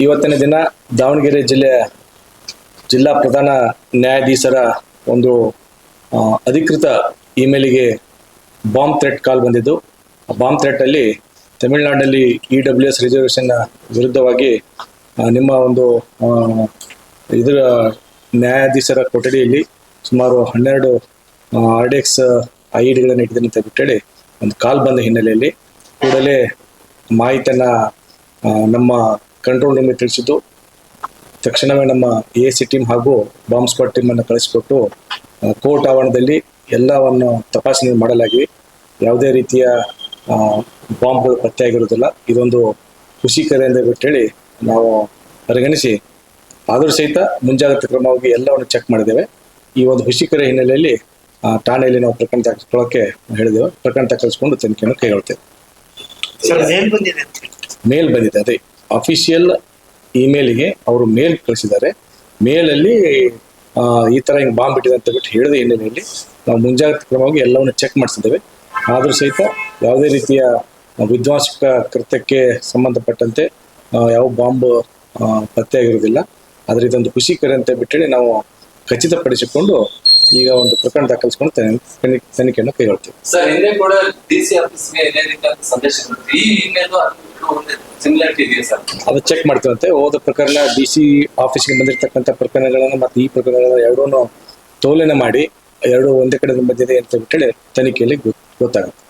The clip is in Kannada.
ಇವತ್ತಿನ ದಿನ ದಾವಣಗೆರೆ ಜಿಲ್ಲೆಯ ಜಿಲ್ಲಾ ಪ್ರಧಾನ ನ್ಯಾಯಾಧೀಶರ ಒಂದು ಅಧಿಕೃತ ಇಮೇಲಿಗೆ ಬಾಂಬ್ ಥ್ರೆಟ್ ಕಾಲ್ ಬಂದಿದ್ದು. ಆ ಬಾಂಬ್ ಥ್ರೆಟ್ಟಲ್ಲಿ ತಮಿಳುನಾಡಲ್ಲಿ ಇ ಡಬ್ಲ್ಯೂ ಎಸ್ ರಿಸರ್ವೇಷನ್ನ ವಿರುದ್ಧವಾಗಿ ನಿಮ್ಮ ಒಂದು ಇದರ ನ್ಯಾಯಾಧೀಶರ ಕೊಠಡಿಯಲ್ಲಿ ಸುಮಾರು ಹನ್ನೆರಡು ಆರ್ ಡಿ ಎಕ್ಸ್ ಐ ಡಿಗಳನ್ನು ಇಟ್ಟಿದ್ದೀನಿ ಅಂತ ಬಿಟ್ಟೇಳಿ ಒಂದು ಕಾಲ್ ಬಂದ ಹಿನ್ನೆಲೆಯಲ್ಲಿ ಕೂಡಲೇ ಮಾಹಿತಿಯನ್ನು ನಮ್ಮ ಕಂಟ್ರೋಲ್ ರೂಮ್ಗೆ ತಿಳಿಸಿದ್ದು. ತಕ್ಷಣವೇ ನಮ್ಮ ಎ ಸಿ ಟೀಮ್ ಹಾಗೂ ಬಾಂಬ್ ಸ್ಕ್ವಾಡ್ ಟೀಮನ್ನು ಕಳಿಸಿಕೊಟ್ಟು ಕೋರ್ಟ್ ಆವರಣದಲ್ಲಿ ಎಲ್ಲವನ್ನು ತಪಾಸಣೆ ಮಾಡಲಾಗಿ ಯಾವುದೇ ರೀತಿಯ ಬಾಂಬ್ಗಳು ಪತ್ತೆಯಾಗಿರುವುದಿಲ್ಲ ಇದೊಂದು ಖುಷಿಕರ ಎಂದು ಬಿಟ್ಟೇಳಿ ನಾವು ಪರಿಗಣಿಸಿ ಆದರೂ ಸಹಿತ ಮುಂಜಾಗ್ರತಾ ಕ್ರಮವಾಗಿ ಎಲ್ಲವನ್ನು ಚೆಕ್ ಮಾಡಿದ್ದೇವೆ. ಈ ಒಂದು ಖುಷಿಕರ ಹಿನ್ನೆಲೆಯಲ್ಲಿ ಠಾಣೆಯಲ್ಲಿ ನಾವು ಪ್ರಕರಣ ದಾಖಲಿಸ್ಕೊಳ್ಳೋಕೆ ಹೇಳಿದ್ದೇವೆ. ಪ್ರಕರಣ ದಾಖಲಿಸಿಕೊಂಡು ತನಿಖೆಯನ್ನು ಕೈಗೊಳ್ತೇವೆ ಸರ್ ಏನ್ ಬಂದಿದೆ ಅಂತ ಮೇಲ್ ಬಂದಿದೆ ಅದೇ. ಅಫಿಷಿಯಲ್ ಇಮೇಲ್ಗೆ ಅವರು ಮೇಲ್ ಕಳಿಸಿದ್ದಾರೆ. ಮೇಲಲ್ಲಿ ಈ ಥರ ಹಿಂಗೆ ಬಾಂಬ್ ಬಿಟ್ಟಿದೆ ಅಂತ ಬಿಟ್ಟು ಹೇಳಿದ ಹಿನ್ನೆಲೆಯಲ್ಲಿ. ನಾವು ಮುಂಜಾಗ್ರತಾ ಕ್ರಮವಾಗಿ ಎಲ್ಲವನ್ನು ಚೆಕ್ ಮಾಡಿಸಿದ್ದೇವೆ. ಆದರೂ ಸಹಿತ ಯಾವುದೇ ರೀತಿಯ ವಿಧ್ವಂಸಕ ಕೃತ್ಯಕ್ಕೆ ಸಂಬಂಧಪಟ್ಟಂತೆ ಯಾವ ಬಾಂಬ್ ಪತ್ತೆ ಆಗಿರೋದಿಲ್ಲ ಆದರೆ ಇದೊಂದು ಖುಷಿ ಕರೆ ಅಂತ ಬಿಟ್ಟೇಳಿ ನಾವು ಖಚಿತಪಡಿಸಿಕೊಂಡು ಈಗ ಒಂದು ಪ್ರಕರಣ ದಾಖಲಿಸಿಕೊಂಡು ತನಿ- ತನಿ- ತನಿಖೆಯನ್ನು ಕೈಗೊಳ್ತೇವೆ. ಅದು ಚೆಕ್ ಮಾಡ್ತೀವಂತೆ. ಹೋದ ಪ್ರಕರಣ ಡಿ ಸಿ ಆಫೀಸ್ಗೆ ಬಂದಿರತಕ್ಕಂಥ ಪ್ರಕರಣಗಳನ್ನು ಮತ್ತು ಈ ಪ್ರಕರಣಗಳನ್ನ ಎರಡೂ ತೋಲನೆ ಮಾಡಿ, ಎರಡು ಒಂದೇ ಕಡೆ ಬಂದಿದೆ ಅಂತ ಹೇಳಿ ತನಿಖೆಯಲ್ಲಿ ಗೊತ್ತಾಗುತ್ತೆ.